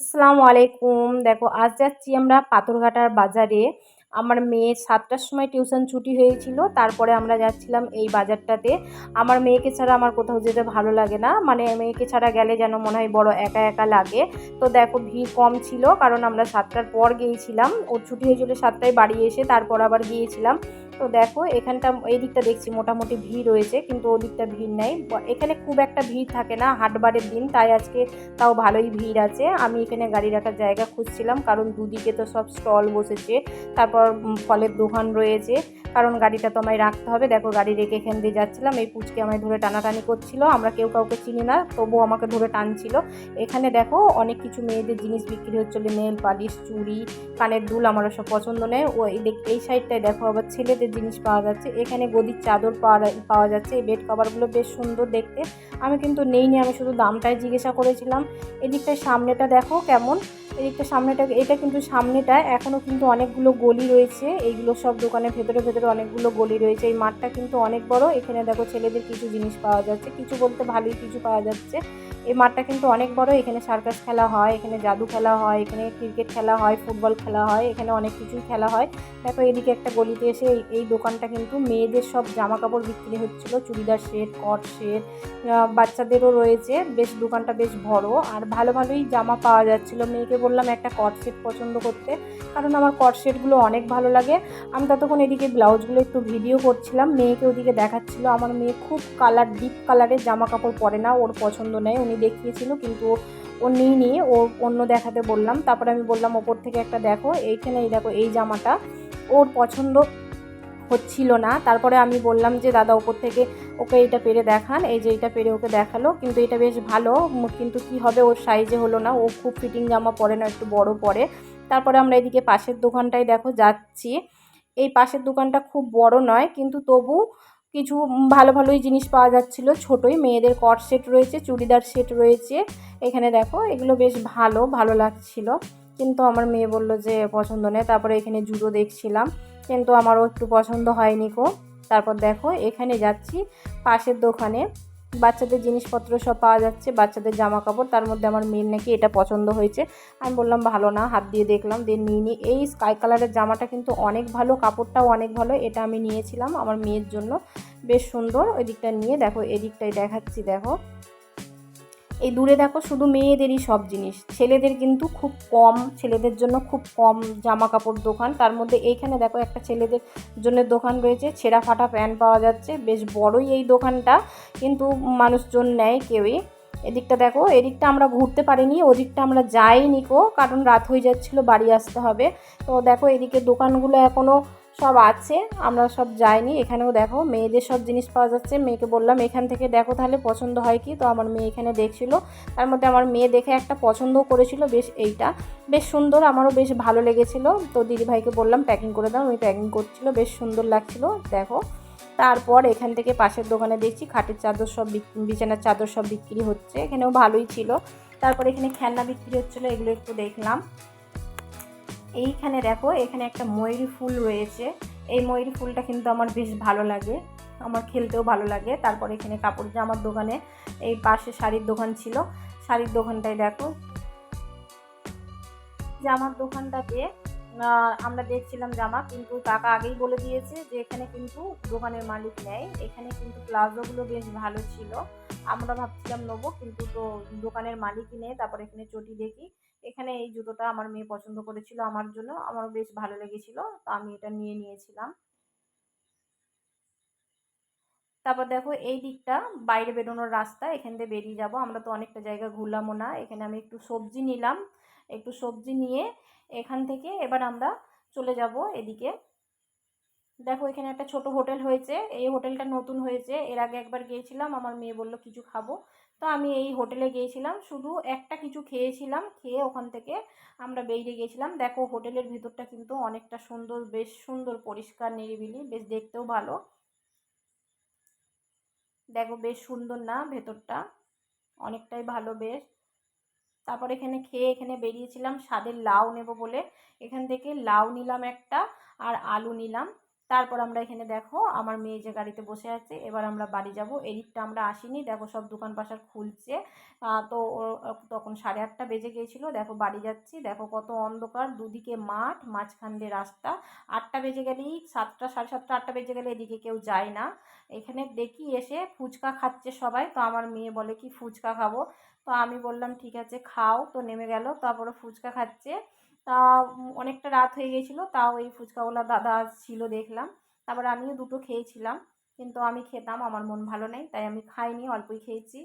আসসালামু আলাইকুম। দেখো, আজ যাচ্ছি আমরা পাথরঘাটার বাজারে। আমার মেয়ের সাতটার সময় টিউশন ছুটি হয়েছিল, তারপরে আমরা যাচ্ছিলাম এই বাজারটাতে। আমার মেয়েকে ছাড়া আমার কোথাও যেতে ভালো লাগে না। মানে মেয়েকে ছাড়া গেলে যেন মনে হয় বড় একা একা লাগে। তো দেখো, ভিড় কম ছিল, কারণ আমরা সাতটার পর গিয়েছিলাম। ওর ছুটি হয়েছিল সাতটায় বাড়ি এসে, তারপর আবার গিয়েছিলাম। তো দেখো, এখানটা এই দিকটা দেখছি, মোটামুটি ভিড় রয়েছে, কিন্তু ওদিকটা ভিড় নেই। এখানে খুব একটা ভিড় থাকে না, হাটবারের দিন, তাই আজকে তাও ভালোই ভিড় আছে। আমি এখানে গাড়ি রাখার জায়গা খুঁজছিলাম, কারণ দুদিকে তো সব স্টল বসেছে, তারপর ফলের দোকান রয়েছে। কারণ গাড়িটা তো আমায় রাখতে হবে। দেখো গাড়ি রেখে এখান দিয়ে যাচ্ছিলাম। এই পুচকে আমায় ধরে টানাটানি করছিল। আমরা কেউ কাউকে চিনি না, তবুও আমাকে ধরে টানছিল। এখানে দেখো অনেক কিছু মেয়েদের জিনিস বিক্রি হচ্ছিল নেল পালিশ, চুড়ি, কানের দুল আমার সব পছন্দ নেই। ও এই সাইডটায় দেখো আবার ছেলেদের জিনিস পাওয়া যাচ্ছে। এখানে গদির চাদর পাওয়া পাওয়া যাচ্ছে। এই বেড কভারগুলো বেশ সুন্দর দেখতে। আমি কিন্তু নেই নি আমি শুধু দামটাই জিজ্ঞাসা করেছিলাম। এদিকটায় সামনেটা দেখো কেমন। এদিকটা সামনেটা, এটা কিন্তু সামনেটা এখনও কিন্তু অনেকগুলো গলি রয়েছে, এইগুলো সব দোকানের ভেতরে ভেতরে অনেকগুলো গলি রয়েছে, এই মাঠটা কিন্তু অনেক বড়, এখানে দেখো ছেলেদের কিছু জিনিস পাওয়া যাচ্ছে, কিছু বলতে ভালোই কিছু পাওয়া যাচ্ছে। এই মাঠটা কিন্তু অনেক বড়। এখানে সার্কাস খেলা হয়, এখানে জাদু খেলা হয়, এখানে ক্রিকেট খেলা হয় ফুটবল খেলা হয়, এখানে অনেক কিছুই খেলা হয়। দেখো এদিকে একটা গলিতে এসে এই দোকানটা কিন্তু মেয়েদের সব জামা কাপড় বিক্রি হচ্ছিল, চুড়িদার সেট, কট সেট বাচ্চাদেরও রয়েছে। বেশ দোকানটা বেশ বড় আর ভালো ভালোই জামা পাওয়া যাচ্ছিল। মেয়েকে বললাম, একটা কট সেট পছন্দ করতে, কারণ আমার কট সেটগুলো অনেক ভালো লাগে। আমি ততক্ষণ এদিকে ব্লাউজগুলো একটু ভিডিও করছিলাম। মেয়েকে ওদিকে দেখাচ্ছিলো। আমার মেয়ে খুব কালার ডিপ কালারের জামা কাপড় পরে না, ওর পছন্দ নেই। উনি দেখিয়েছিল, কিন্তু ও নিয়ে নিয়ে ও অন্য দেখাতে বললাম। তারপরে আমি বললাম, ওপর থেকে একটা দেখো। এইখানে এই দেখো, এই জামাটা। ওর পছন্দ হচ্ছিল না। তারপরে আমি বললাম যে, দাদা, ওপর থেকে ওকে এটা পেরে দেখান। এই যে এটা পেরে ওকে দেখাল। কিন্তু এটা বেশ ভালো। কিন্তু কি হবে? ওর সাইজে হলো না। ও খুব ফিটিং জামা পরে না, একটু বড় পরে। তারপরে আমরা এদিকে পাশের দোকানটায় দেখো, যাচ্ছি। এই পাশের দোকানটা খুব বড় নয়, কিন্তু তবু কিছু ভালো ভালোই জিনিস পাওয়া যাচ্ছিল ছোটোই, মেয়েদের কট সেট রয়েছে, চুড়িদার সেট রয়েছে। এখানে দেখো, এগুলো বেশ ভালো ভালো লাগছিল। কিন্তু আমার মেয়ে বলল যে পছন্দ নেই তারপরে এখানে জুতো দেখছিলাম, কিন্তু আমারও একটু পছন্দ হয়নি কো তারপর দেখো, এখানে যাচ্ছি পাশের দোকানে। বাচ্চাদের জিনিসপত্র সব পাওয়া যাচ্ছে, বাচ্চাদের জামা কাপড় তার মধ্যে আমার মেয়ের নাকি এটা পছন্দ হয়েছে। আমি বললাম, ভালো না। হাত দিয়ে দেখলাম দিয়ে নিয়ে নিই এই স্কাই কালারের জামাটা কিন্তু অনেক ভালো, কাপড়টাও অনেক ভালো, এটা আমি নিয়েছিলাম আমার মেয়ের জন্য। বেশ সুন্দর, ওই দিকটা নিয়ে দেখো এদিকটাই দেখাচ্ছি, দেখো। এই দূরে দেখো শুধু মেয়েদেরই সব জিনিস। ছেলেদের কিন্তু খুব কম, ছেলেদের জন্য খুব কম জামা কাপড় দোকান। তার মধ্যে এইখানে দেখো একটা ছেলেদের জন্য দোকান রয়েছে, ছেঁড়া ফাটা প্যান্ট পাওয়া যাচ্ছে। বেশ বড়ই এই দোকানটা, কিন্তু মানুষজন নেয় কেউই। এদিকটা দেখো, এদিকটা আমরা ঘুরতে পারিনি, ওদিকটা আমরা যাইনি কো কারণ রাত হয়ে যাচ্ছিল, বাড়ি আসতে হবে। তো দেখো এদিকে দোকানগুলো এখনও সব আছে, আমরা সব যাইনি। এখানেও দেখো, মেয়েদের সব জিনিস পাওয়া যাচ্ছে। মেয়েকে বললাম, এখান থেকে দেখো তাহলে পছন্দ হয় কি? তো আমার মেয়ে এখানে দেখছিল। তার মধ্যে আমার মেয়ে দেখে একটা পছন্দও করেছিল, বেশ এইটা। বেশ সুন্দর, আমারও বেশ ভালো লেগেছিলো। তো দিদিভাইকে বললাম, প্যাকিং করে দাও। আমি প্যাকিং করছিল, বেশ সুন্দর লাগছিল, দেখো। তারপর এখান থেকে পাশের দোকানে দেখছি, খাটের চাদর সব বিছানার চাদর সব বিক্রি হচ্ছে। এখানেও ভালোই ছিল। তারপর এখানে খেলনা বিক্রি হচ্ছিল, এগুলো একটু দেখলাম। এইখানে দেখো, এখানে একটা ময়ূরী ফুল রয়েছে। এই ময়ূরী ফুলটা কিন্তু আমার বেশ ভালো লাগে। আমার খেলতেও ভালো লাগে। তারপর এখানে কাপড় জামার দোকানে এই পাশে শাড়ির দোকান ছিল। শাড়ির দোকানটায় দেখো। জামার দোকানটাতে আমরা দেখছিলাম জামা, কিন্তু কাকা আগেই বলে দিয়েছে যে এখানে কিন্তু দোকানের মালিক নেয় এখানে কিন্তু প্লাজোগুলো বেশ ভালো ছিল। আমরা ভাবছিলাম নেব, কিন্তু তো দোকানের মালিকই নেই। তারপর এখানে চটি দেখি। এখানে এই জুতোটা আমার মেয়ে পছন্দ করেছিল আমার জন্য। আমার বেশ ভালো লেগেছিল, তো আমি এটা নিয়ে নিয়েছিলাম। তারপর দেখো, এই দিকটা বাইরে বেরোনোর রাস্তা, এখান থেকে বেরিয়ে যাব। আমরা তো অনেকটা জায়গা ঘুরলামও না, এখানে আমি একটু সবজি নিলাম। একটু সবজি নিয়ে এখান থেকে এবার আমরা চলে যাব এদিকে। দেখো, এখানে একটা ছোট হোটেল হয়েছে। এই হোটেলটা নতুন হয়েছে। এর আগে একবার গিয়েছিলাম, আমার মেয়ে বলল, কিছু খাব? তো আমি এই হোটেলে গিয়েছিলাম। শুধু একটা কিছু খেয়েছিলাম, খেয়ে ওখান থেকে আমরা বেরিয়ে গিয়েছিলাম। দেখো, হোটেলের ভিতরটা কিন্তু অনেকটা সুন্দর, বেশ সুন্দর, পরিষ্কার, নিরিবিলি, বেশ দেখতেও ভালো। দেখো, বেশ সুন্দর না ভেতরটা? অনেকটাই ভালো, বেশ। তারপর এখানে খেয়ে এখানে বেরিয়েছিলাম। স্বাদের লাউ নেব বলে। এখান থেকে লাউ নিলাম একটা আর আলু নিলাম। তারপর আমরা এখানে দেখো, আমার মেয়ে যে গাড়িতে বসে আছে, এবার আমরা বাড়ি যাব। এদিকটা আমরা আসিনি, দেখো সব দোকান পাশার খুলছে তো তখন সাড়ে আটটা বেজে গিয়েছিল, দেখো বাড়ি যাচ্ছি। দেখো কত অন্ধকার, দুদিকে মাঠ, মাঝখান দিয়ে রাস্তা। আটটা বেজে গেলেই সাতটা, সাড়ে সাতটা, আটটা বেজে গেলে এদিকে কেউ যায় না। এখানে দেখি এসে ফুচকা খাচ্ছে সবাই, তো আমার মেয়ে বলে কি, ফুচকা খাব? তো আমি বললাম, ঠিক আছে, খাও। তো নেমে গেল তারপরে ফুচকা খাচ্ছে। তা অনেকটা রাত হয়ে গিয়েছিল তাও ওই ফুচকাওয়ালা দাদা ছিল দেখলাম। তারপর আমিও দুটো খেয়েছিলাম, কিন্তু আমি খেতাম, আমার মন ভালো নেই, তাই আমি খাইনি, অল্পই খেয়েছি।